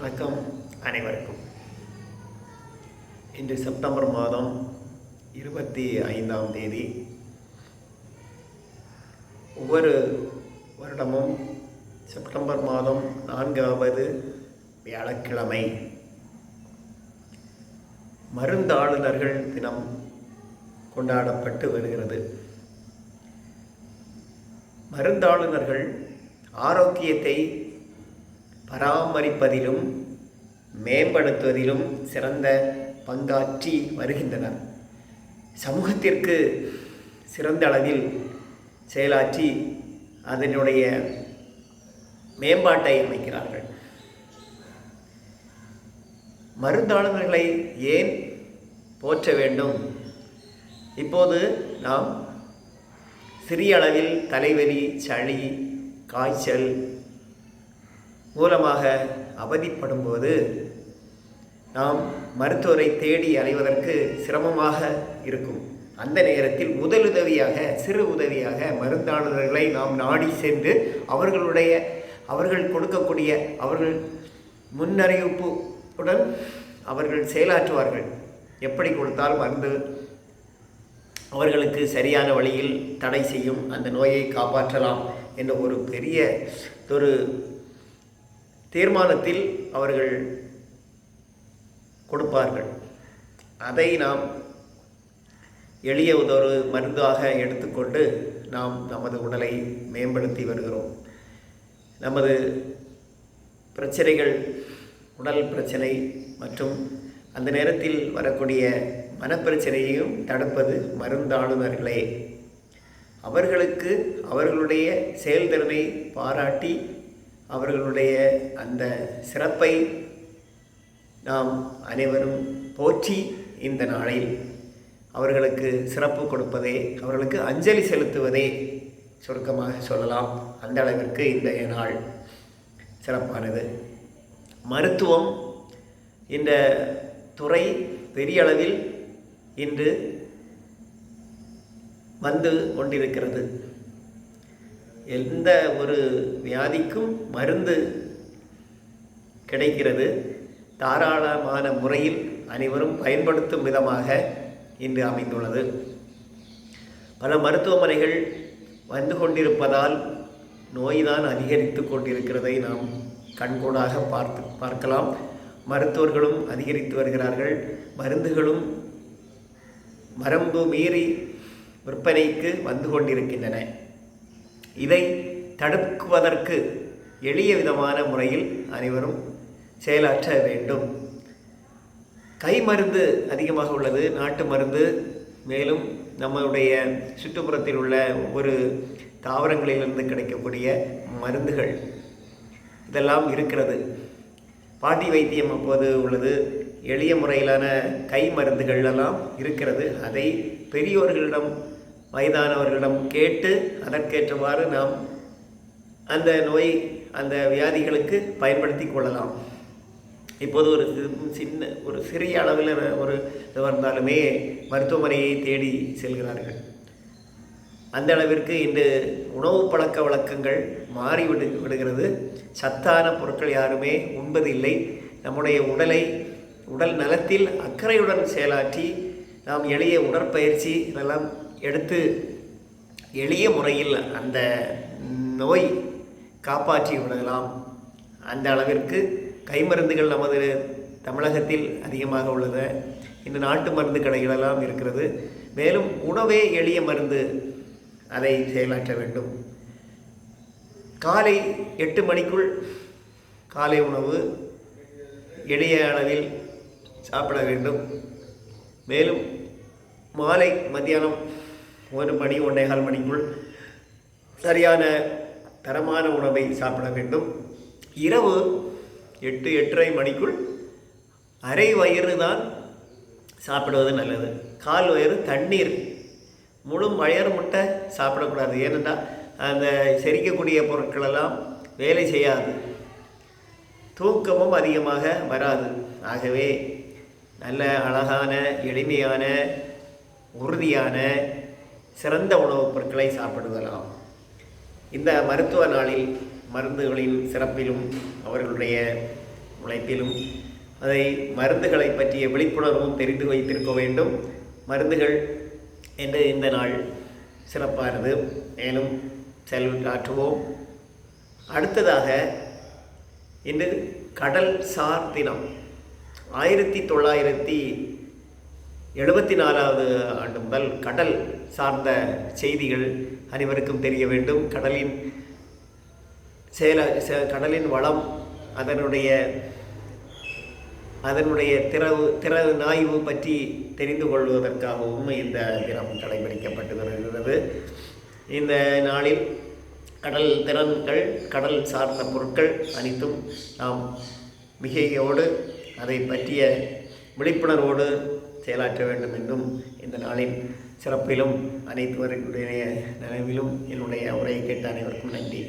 வணக்கம் அனைவருக்கும். இன்று செப்டம்பர் மாதம் இருபத்தி ஐந்தாம் தேதி. ஒவ்வொரு வருடமும் செப்டம்பர் மாதம் நான்காவது வியாழக்கிழமை. மருந்தாளுநர்கள் தினம் கொண்டாடப்பட்டு வருகிறது. மருந்தாளுநர்கள் ஆரோக்கியத்தை பராமரிப்பதிலும் மேம்படுத்துவதிலும் சிறந்த பங்காற்றி வருகின்றனர் சமூகத்திற்கு சிறந்த அளவில் செயலாற்றி அதனுடைய மேம்பாட்டை அமைக்கிறார்கள். மருந்தாளுநர்களை ஏன் போற்ற வேண்டும்? இப்போது நாம் சிறிய அளவில் தலைவலி சளி காய்ச்சல் மூலமாக அவதிப்படும்போது நாம் மருத்துவரை தேடி அலைவதற்கு சிரமமாக இருக்கும். அந்த நேரத்தில் முதலுதவியாக சிறு உதவியாக மருந்தாளர்களை நாம் நாடி சென்று அவர்களுடைய அவர்கள் கொடுக்கக்கூடிய அவர்கள் முன்னறிவிப்புடன் அவர்கள் செயலாற்றுவார்கள். எப்படி கொடுத்தால் மருந்து அவர்களுக்கு சரியான வழியில் தடை செய்யும் அந்த நோயை காப்பாற்றலாம் என்ற ஒரு பெரிய ஒரு தீர்மானத்தில் அவர்கள் கொடுப்பார்கள். அதை நாம் எளிய ஒரு மருந்தாக எடுத்துக்கொண்டு நாம் நமது உடலை மேம்படுத்தி வருகிறோம். நமது பிரச்சனைகள் உடல் பிரச்சனை மற்றும் அந்த நேரத்தில் வரக்கூடிய மனப்பிரச்சனையையும் தடுப்பது மருந்தாளுநர்களே. அவர்களுக்கு அவர்களுடைய செயல்திறனை பாராட்டி அவர்களுடைய அந்த சிறப்பை நாம் அனைவரும் போற்றி இந்த நாளில் அவர்களுக்கு சிறப்பு கொடுப்பதே அவர்களுக்கு அஞ்சலி செலுத்துவதே சுருக்கமாக சொல்லலாம். அந்த அளவிற்கு இன்றைய நாள் சிறப்பானது. மருத்துவம் இந்த துறை பெரிய அளவில் இன்று வந்து கொண்டிருக்கிறது. எந்த ஒரு வியாதிக்கும் மருந்து கிடைக்கிறது. தாராளமான முறையில் அனைவரும் பயன்படுத்தும் விதமாக இன்று அமைந்துள்ளது. பல மருத்துவமனைகள் வந்து கொண்டிருப்பதால் நோய்தான் அதிகரித்து கொண்டிருக்கிறதை நாம் கண்கூடாக பார்த்து பார்க்கலாம். மருத்துவர்களும் அதிகரித்து வருகிறார்கள். மருந்துகளும் மரம்பு மீறி விற்பனைக்கு வந்து கொண்டிருக்கின்றன. இதை தடுக்குவதற்கு எளிய விதமான முறையில் அனைவரும் செயலாற்ற வேண்டும். கை மருந்து அதிகமாக உள்ளது நாட்டு மருந்து. மேலும் நம்மளுடைய சுற்றுப்புறத்தில் உள்ள ஒவ்வொரு தாவரங்களிலிருந்து கிடைக்கக்கூடிய மருந்துகள். இதெல்லாம் இருக்கிறது. பாட்டி வைத்தியம் அப்போது உள்ளது. எளிய முறையிலான கை மருந்துகள் எல்லாம் இருக்கிறது. அதை பெரியோர்களிடம் வயதானவர்களிடம் கேட்டு அதற்கேற்றவாறு நாம் அந்த நோய் அந்த வியாதிகளுக்கு பயன்படுத்தி கொள்ளலாம். இப்போது ஒரு சின்ன ஒரு சிறிய அளவில் ஒரு இது வந்தாலுமே மருத்துவமனையை தேடி செல்கிறார்கள். அந்த அளவிற்கு இன்று உணவு பழக்க வழக்கங்கள் மாறி விடு விடுகிறது. சத்தான பொருட்கள் யாருமே உண்பதில்லை. நம்முடைய உடலை உடல் நலத்தில் அக்கறையுடன் செயலாற்றி நாம் எளிய உடற்பயிற்சி இதெல்லாம் எடுத்து எளிய முறையில் அந்த நோய் காப்பாற்றி விடலாம். அந்த அளவிற்கு கை மருந்துகள் நமது தமிழகத்தில் அதிகமாக உள்ளது இந்த நாட்டு மருந்து கடைகளெல்லாம் இருக்கிறது. மேலும் உணவே எளிய மருந்து அதை செயலாற்ற வேண்டும். காலை எட்டு மணிக்குள் காலை உணவு எளிய அளவில் சாப்பிட வேண்டும். மேலும் மாலை மத்தியானம் ஒரு மணி ஒன்றேகால் மணிக்குள் சரியான தரமான உணவை சாப்பிட வேண்டும். இரவு எட்டு எட்டரை மணிக்குள் அரை வயிறு தான் சாப்பிடுவது நல்லது. கால் வயிறு தண்ணீர் முழு வயறு முட்டை சாப்பிடக்கூடாது. ஏனென்றால் அந்த செரிக்கக்கூடிய பொருட்களெல்லாம் வேலை செய்யாது. தூக்கமும் அதிகமாக வராது. ஆகவே நல்ல அழகான எளிமையான உறுதியான சிறந்த உணவுப் பொருட்களை சாப்பிடுவதாகும் இந்த மருத்துவ நாளில் மருந்துகளின் சிறப்பிலும் அவர்களுடைய உழைப்பிலும் அதை மருந்துகளை பற்றிய விழிப்புணர்வும் தெரிந்து வைத்திருக்க வேண்டும். மருந்துகள் என்று இந்த நாள் சிறப்பானது. மேலும் செல்வற்றாற்றுவோம் அடுத்ததாக இன்று கடல் சார் தினம். ஆயிரத்தி தொள்ளாயிரத்தி எழுபத்தி நாலாவது ஆண்டு முதல் கடல் சார்ந்த செய்திகள் அனைவருக்கும் தெரிய வேண்டும். கடலின் செயல கடலின் வளம் அதனுடைய அதனுடைய திறவு திறவு நாய்வு பற்றி தெரிந்து கொள்வதற்காகவும் இந்த தினம் கடைபிடிக்கப்பட்டு வருகிறது இந்த நாளில் கடல் திறன்கள் கடல் சார்ந்த பொருட்கள் அனைத்தும் நாம் மிகையோடு அதை பற்றிய விழிப்புணர்வோடு செயலாற்ற வேண்டும் என்றும் இந்த நாளின் சிறப்பிலும் அனைத்துவருடைய நினைவிலும் என்னுடைய உரையை கேட்ட அனைவருக்கும் நன்றி.